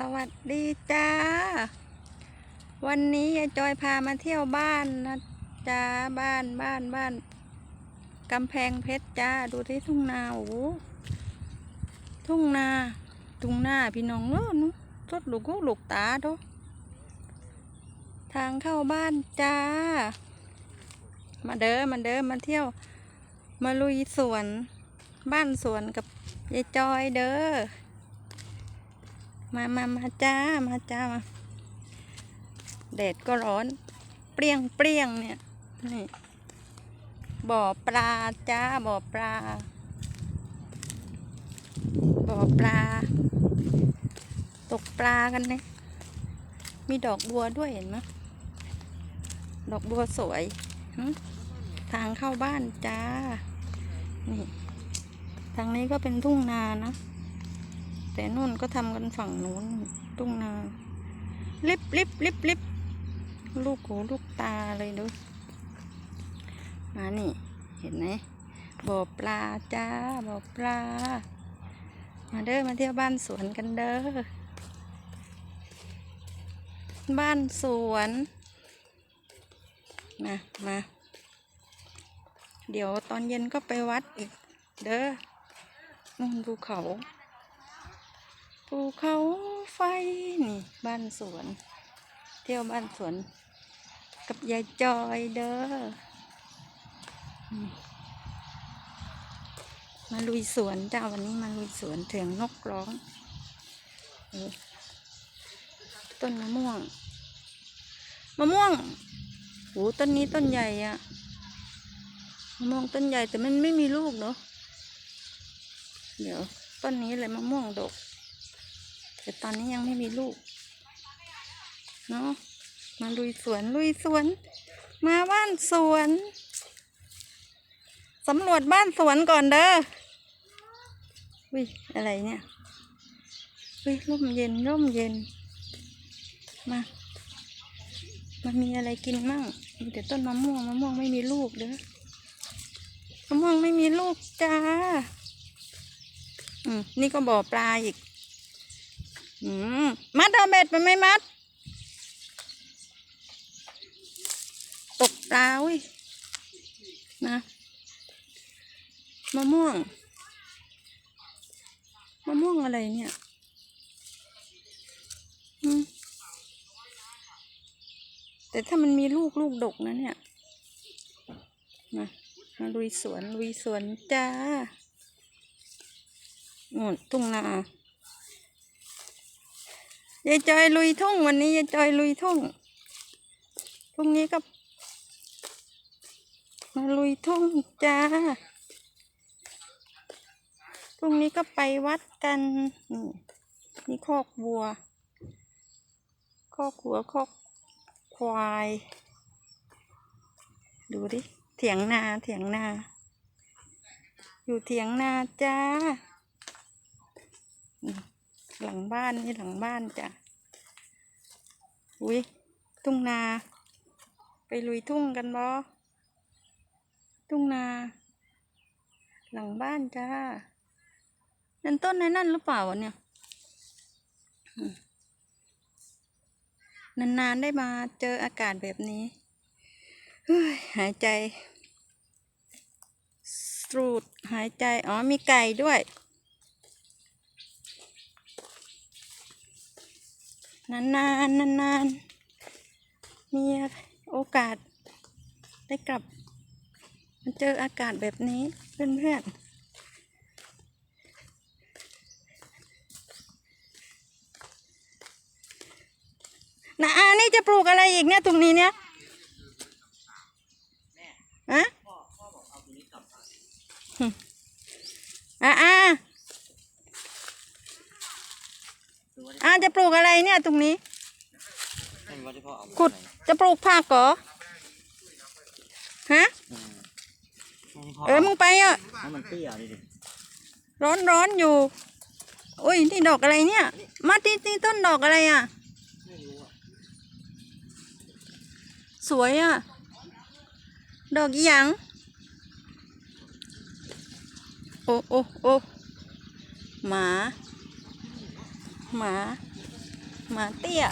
สวัสดีจ้า วันนี้ยายจอยพามาเที่ยวบ้านนะจ้าบ้านบ้านบ้านกำแพงเพชรจ้าดูที่ทุ่งนาโอ้โหทุ่งนาทุ่งนาพี่น้องเนอะนุทดลูกหลูกตาดูทางเข้าบ้านจ้า มาเด้อมาเด้อมาเที่ยว มาลุยสวน บ้านสวนกับยายจอยเด้อ มามามาจ้า มาจ้ามาแดดก็ร้อน เปรี้ยงเปรี้ยงเนี่ย นี่ บ่อปลาจ้า บ่อปลา บ่อปลา ตกปลากันเนี่ย มีดอกบัวด้วยเห็นไหมดอกบัวสวย ทางเข้าบ้านจ้า นี่ ทางนี้ก็เป็นทุ่งนานะ แต่นู่นก็ทำกันฝั่งนู้นทุ่งนาลิบลิบลิบลิบลูกหูลูกตาเลยดู มานี่ เห็นไหมบ่อปลาจ้าบ่อปลา มาเด้อมาเที่ยวบ้านสวนกันเด้อ บ้านสวน มามา เดี๋ยวตอนเย็นก็ไปวัดอีกเด้อนู่นภูเขา ภูเขาไฟนี่บ้านสวน เที่ยวบ้านสวน กับยายจอยเด้อมาลุยสวนจ้าวันนี้มาลุยสวนเถียงนกร้องต้นมะม่วงมะม่วงโหต้นนี้ต้นใหญ่อะมะม่วงต้นใหญ่แต่มันไม่มีลูกเนาะเดี๋ยวต้นนี้เลยมะม่วงดก แต่ตอนนี้ยังไม่มีลูก เนาะมาลุยสวนลุยสวน มาบ้านสวนสำรวจบ้านสวนก่อนเด้อวิอะไรเนี่ยวิร่มเย็นร่มเย็น มา มันมีอะไรกินมั่งมีแต่ต้นมะม่วงมะม่วงไม่มีลูกเด้อมะม่วงไม่มีลูกจ้า อืมนี่ก็บ่อปลาอีก มัดเอาเบ็ดมันไม่มัด ตกปลาอุ้ยนะมะม่วง มะม่วงอะไรเนี่ยแต่ถ้ามันมีลูกลูกดกนะเนี่ยมามาลุยสวนลุยสวนจ้าโน่นทุ่งนา ยายจอยลุยทุ่งวันนี้ยายจอยลุยทุ่งพรุ่งนี้ก็มาลุยทุ่งจ้าพรุ่งนี้ก็ไปวัดกันนี่นี่คอกวัว คอกวัวคอกควาย ดูดิเถียงนาเถียงนา อยู่เถียงนาจ้า หลังบ้านนี่หลังบ้านจ้ะอุ้ยทุ่งนา ไปลุยทุ่งกันบ่ทุ่งนา หลังบ้านจ้านั่นต้นในนั่นหรือเปล่าวะเนี่ยนานๆได้มาเจออากาศแบบนี้เฮ้ยหายใจสูดหายใจ อ๋อ มีไก่ด้วย นานๆนานๆมีโอกาสได้กลับมาเจออากาศแบบนี้เพื่อนๆนะอานี่จะปลูกอะไรอีกเนี่ยตรงนี้เนี่ยฮะหึอ่าอ่า อาจะปลูกอะไรเนี่ยตรงนี้ไม่รู้ว่าที่พ่อเอามาขุดจะปลูกผักเหรอฮะอืมให้พ่อเออมึงไปอะให้มันเตี้ยดิดิร้อนร้อนอยู่โอ้ยนี่ดอกอะไรเนี่ยมาที่นี่ต้นดอกอะไรอะไม่รู้อะสวยอะ ดอกอีหยังโอ้โอ้โอ้หมา หมา หมาเตี้ย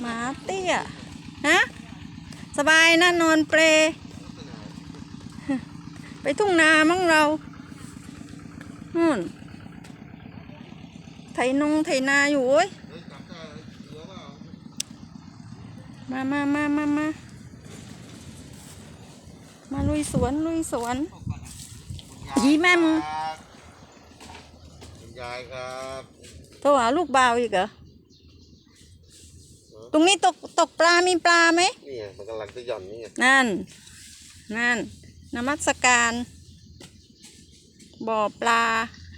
หมาเตี้ย ฮะ สบายนะนอนเปลไปทุ่งนามั่งเรานู่นไถนงไถนาอยู่โอ้ย มามามามามามาลุยสวนลุยสวนยีแม่มึง คุณยายครับโทรหาลูกบ่าวอีกเหรอ ตรงนี้ตกตกปลา มีปลาไหม นี่ไงมันกำลังจะหย่อนนี่ไงนั่น นั่นนมัสการ บ่อปลา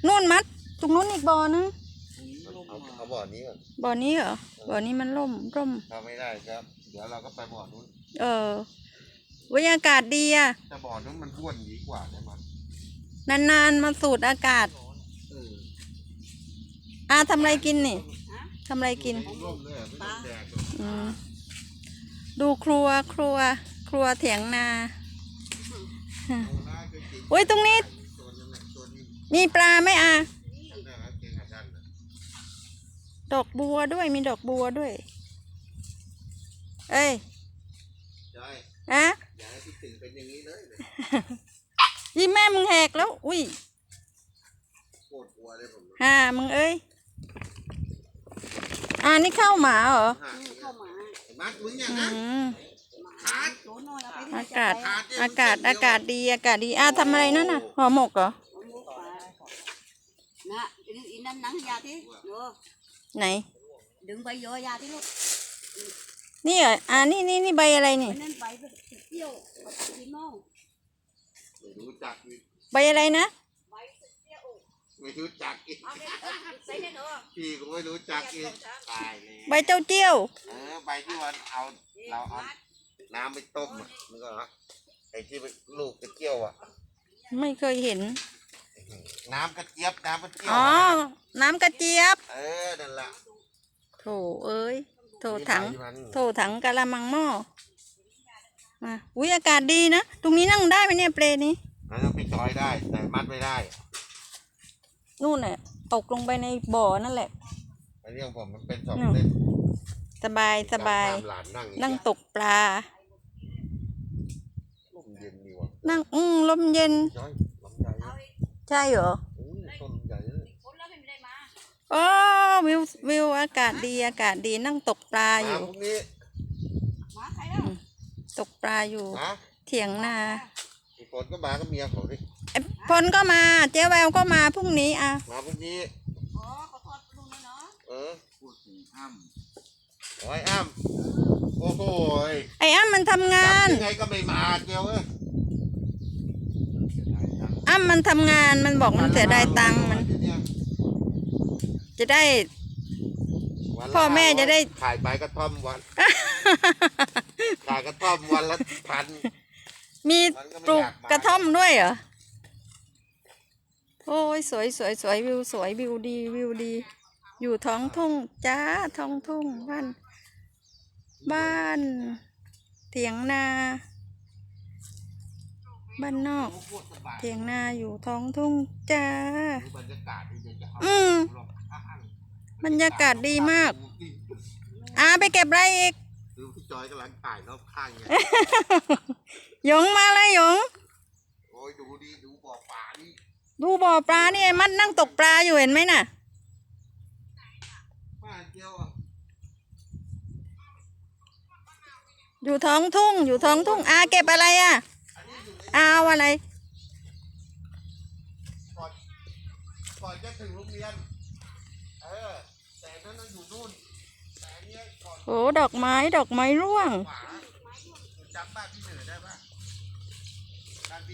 นู่นมัด ตรงนู้นอีกบ่อนึง เอาเอาบ่อนี้ก่อนบ่อนี้เหรอ บ่อนี้มันร่มร่ม ถ้าไม่ได้ครับ เดี๋ยวเราก็ไปบ่อนู้นเออวิอากาศดีอะ แต่บ่อนู้นมันบ้วนดีกว่าใช่ไหมนานๆ มาสูดอากาศเออ อาทำอะไรกินนี่ทำอะไรกินร่มเลยไม่ต้องแดดหรอกอืมดูครัวครัว ครัวเถียงนาเอาหน้าก็จริงโอ้ยตรงนี้ตัวนั้นน่ะตัวนี้ มีปลาไหมอาจำได้ครับเกงขาสั้นน่ะดอกบัวด้วยมีดอกบัวด้วย เอ้ยใช่อะอย่าให้พี่ถึงเป็นอย่างนี้เลยเนี่ยยี่แม่มึงแหกแล้ว อุ้ยโคตรกลัวเลยผมฮ่ามึงเอ้ย อ่านี่ข้าวหมาเหรอห่างเข้ามาไอ้มัดมึงเนี่ยอืนะมขาดอากาศอากาศอากาศดีอากาศดีอาทำอะไรนั่นน่ะห่อหมกเหรอ nè đi đi nắng nắng ra thế được ไหน đừng bay vô ra thế lúc นี่เหรออ่านี่นี่นี่ใบอะไรนี่ nên bay với thịt tiêu và thịt mông ไม่รู้จักอีกใบอะไรนะ bay thịt tiêu ไม่รู้จักอีก à đây xây lên nữa พี่ก็ไม่รู้จักอีกตายเลยใบเจ้าเจี้ยว เออใบที่วันเอาเราเอาน้ำไปต้มอะมันก็ไอ้ที่ลูกกระเจียวอะ ไม่เคยเห็น น้ำกระเจี๊ยบน้ำกระเจียวอ๋ออะน้ำกระเจี๊ยบ เออนั่นแหละโถเอ้ย โถถังใบมันโถถังกะละมังหม้อมาอุ้ยอากาศดีนะ ตรงนี้นั่งได้ไหมเนี่ยเปลนี้ มันต้องไปจอยได้ แต่มัดไม่ได้ นู่นน่ะ ตกลงไปในบ่อนั่นแหละไอ้เรื่องผมมันเป็นสองอืมเส้นสบายสบาย ตมหลานนั่งอย่างนั่งเงี้ยตกปลา ลมเย็นดีว่ะนั่งอืมลมเย็นจอยลำใหญ่เลยใช่เหรออู้ต้นใหญ่เลย cuốn lên bên đây mà โอ้วิววิวอากาศดีอากาศดีนั่งตกปลาอมายู่ พรุ่งนี้ má thấy đó ตกปลาอยู่ นะเถียงนา อีกคนก็มาก็เมียเขาดิไอ้ พลก็มา เจ๊แววก็มาพรุ่งนี้อะ มาพรุ่งนี้ có có thoát luôn nữa nó เออพูดถึงอ้ำโอ้ยอ้ำโอ้โหยไอ้อ้ำมันทำงานจับยังไงก็ไม่มาเจียวเอ้ยอ้ำมันทำงานมันบอกมันเสียดายตังค์มัน จะได้ วันละพ่อแม่จะได้ ขายใบกระท่อมวันขายกระท่อมวันละพัน มีปลูกกระท่อมด้วยเหรอ โอ้ยสวยสวยสวยวิวสวยวิวดีวิวดี อยู่ท้องทุ่งจ้าท้องทุ่งบ้าน บ้าน เถียงนา บ้านนอก เถียงนาอยู่ท้องทุ่งจ้าบรรยากาศดีเดี๋ยวจะเอาอืมลองข้างบรรยากาศดีมากอาไปเก็บอะไรอีกดูพี่จอยกำลังถ่ายรอบข้างไงหยงมาเลยหยงโอ้ยดูดิดูบ่อปลานี่ ดูบ่อปลานี่ไอ้มัดนั่งตกปลาอยู่เห็นไหมน่ะป้าเจียวอะอยู่ท้องทุ่ง อยู่ท้องทุ่งอาเก็บอะไรอะอันนี้อยู่ในอาเอาอะไรก่อนก่อนจะถึงโรงเรียนเออแต่นั่นน่ะอยู่นู่นแต่อันเนี้ยก่อนโอ้ดอกไม้ดอกไม้ร่วงขวาจำบ้านพี่เหนือได้ปะบ้านพี่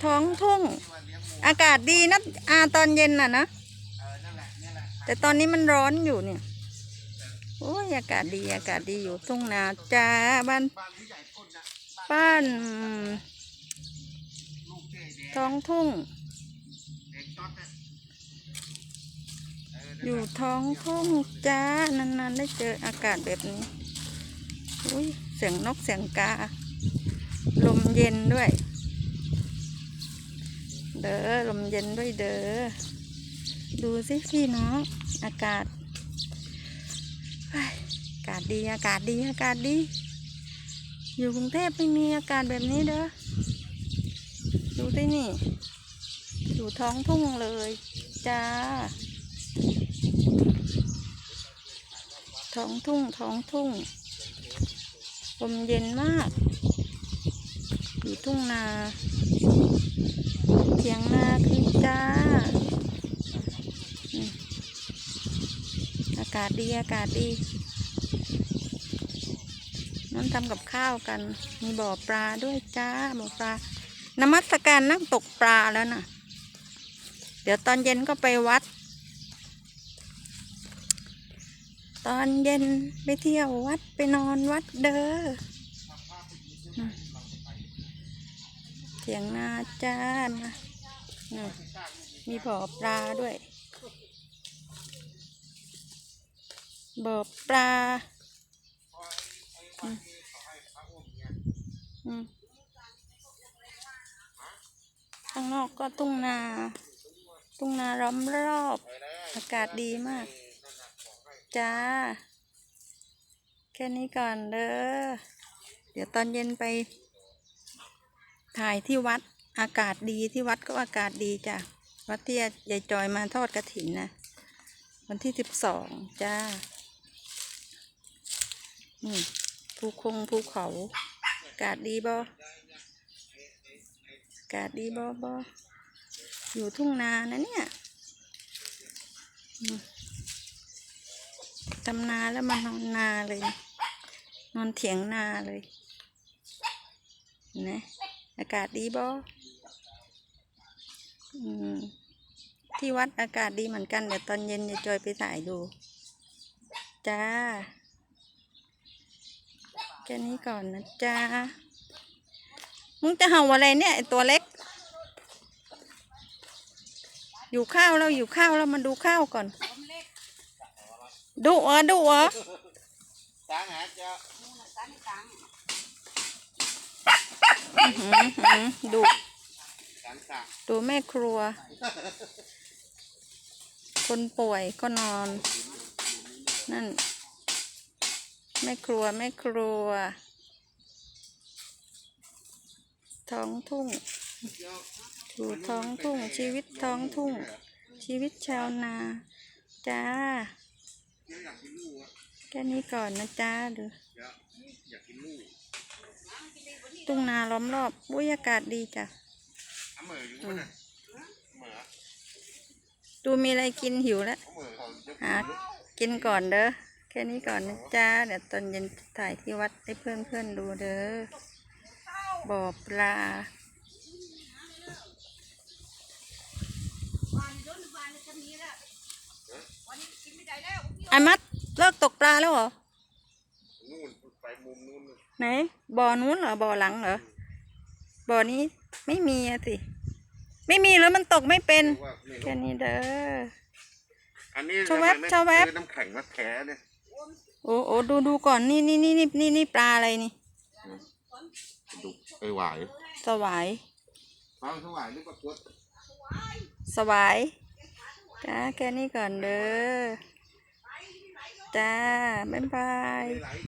ท้องทุ่งที่ว่าเลี้ยงหมูอากาศดีนะอาตอนเย็นน่ะนะเออนั่นแหละนี่แหละแต่ตอนนี้มันร้อนอยู่เนี่ยโอ้ยอากาศดีอากาศดีอยู่ทุ่งนาจ้าบ้านบ้านผู้ใหญ่คนนะบ้านลูกเจ๊แดงท้องทุ่งเด็กต๊อดน่ะเนั่นแหละอยู่ท้องทุ่งจ้านานๆได้เจออากาศแบบนี้อุ้ยเสียงนกเสียงกา ลมเย็นด้วย เด้อลมเย็นด้วยเด้อดูสิพี่น้องอากาศอากาศดีอากาศดีอากาศดี อยู่กรุงเทพไม่มีอากาศแบบนี้เด้อดูสินี่อยู่ท้องทุ่งเลยจ้าท้องทุ่งท้องทุ่งลมเย็นมาก อยู่ทุ่งนา เถียงนาคือจ้า อากาศดีอากาศดีนั่นทำกับข้าวกัน มีบ่อปลาด้วยจ้า บ่อปลานมัสการนั่งตกปลาแล้วนะเดี๋ยวตอนเย็นก็ไปวัด ตอนเย็นไปเที่ยววัดไปนอนวัดเด้อ ถียงนาจ้านะนี่มีบ่อปลาด้วย บ่อปลาข้างนอกก็ทุ่งนา ทุ่งนาล้อมรอบ อากาศดีมาก จ้า แค่นี้ก่อนเด้อ เดี๋ยวตอนเย็นไป ถ่ายที่วัดอากาศดีที่วัดก็อากาศดีจ้ะ วัดที่ยายจอยมาทอดกระถินนะ วันที่สิบสองจ้านี่ภูคงภูเขา อากาศดีบ่อากาศดีบ่บ่อยู่ทุ่งนานะเนี่ยทำนาแล้วมานอนนาเลย นอนเถียงนาเลย นะ อากาศดีบ่ที่วัดอากาศดีเหมือนกันเดี๋ยวตอนเย็นจะจอยไปถ่ายดู จ้า แค่นี้ก่อนนะจ้า มึงจะเห่าอะไรเนี่ยตัวเล็ก อยู่ข้าวแล้วอยู่ข้าวแล้วมาดูข้าวก่อนดุเหรอดุเหรอ ตางหาจะ นู่นน่ะตังตัง อื้อหือหือ ดุตังสั่งดูแม่ครัว คนป่วยก็นอน นั่น แม่ครัวแม่ครัว ท้องทุ่งอยู่ท้องทุ่ง ชีวิตท้องทุ่ง ชีวิตชาวนา จ้า แค่นี้ก่อนนะจ้าดูอยากกินลูก ทุ่งนาล้อมรอบอุ้ยอากาศดีจ้ะเอาเหมืออยู่มั้ยน่ะเหมือดูมีอะไรกินหิวแล้วเอาเหมือเขาจะหากินก่อนเด้อแค่นี้ก่อนนะจ้าเดี๋ยวตอนเย็นถ่ายที่วัดให้เพื่อนเพื่อนๆดูเด้อบ่อปลาวันนี้โดนวันนี้จะมีแล้ววันนี้กินไม่ได้แล้วพี่ไอ้มัดเลิกตกปลาแล้วเหรอนู่นไปมุมนู่น ไหนบ่อนู้นเหรอบ่อหลังเหรอบ่อนี้ไม่มีอะสิไม่มีแล้วมันตกไม่เป็นว่านี่แค่นี้เด้ออันนี้ชะแวบทำไมไม่ชะแวบซื้อน้ำแข็งมาแท้เนี่ยโอ้โอ้ดูดูก่อนนี่นี่นี่นี่นี่นี่ปลาอะไรนี่ดุไปหวายสวายฟังสวายนี่ปรากฏสวายจ้าแค่นี้ก่อนเด้อจ้าบ๊ายบายไหล